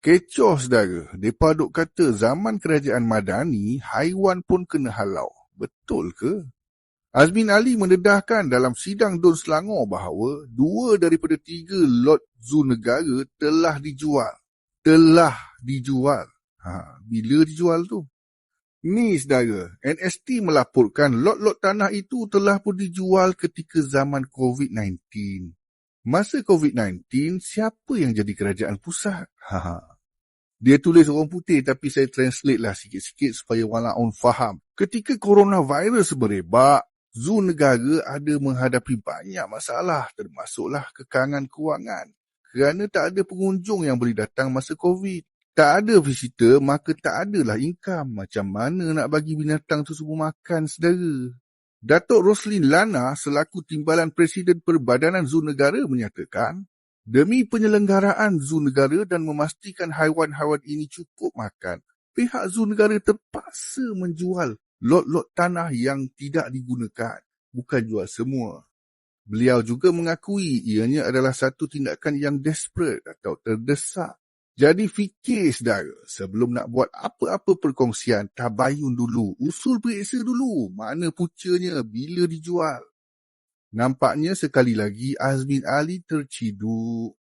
Kecoh saudara, mereka duk kata zaman kerajaan Madani, haiwan pun kena halau. Betul ke? Azmin Ali mendedahkan dalam sidang Dun Selangor bahawa dua daripada tiga lot zoo negara telah dijual. Telah dijual. Ha, bila dijual tu? Ni saudara, NST melaporkan lot-lot tanah itu telah pun dijual ketika zaman COVID-19. Masa COVID-19, siapa yang jadi kerajaan pusat? Ha, ha. Dia tulis orang putih tapi saya translate lah sikit-sikit supaya walaun faham. Ketika coronavirus berebak, zoo negara ada menghadapi banyak masalah termasuklah kekangan kewangan kerana tak ada pengunjung yang boleh datang masa COVID. Tak ada visitor, maka tak adalah income. Macam mana nak bagi binatang tu semua makan, saudara? Datuk Roslin Lana selaku Timbalan Presiden Perbadanan Zoo Negara menyatakan, demi penyelenggaraan zoo negara dan memastikan haiwan-haiwan ini cukup makan, pihak zoo negara terpaksa menjual lot-lot tanah yang tidak digunakan, bukan jual semua. Beliau juga mengakui ianya adalah satu tindakan yang desperate atau terdesak. Jadi fikir saudara, sebelum nak buat apa-apa perkongsian, tabayun dulu, usul periksa dulu, mana pucanya, bila dijual. Nampaknya sekali lagi Azmin Ali terciduk.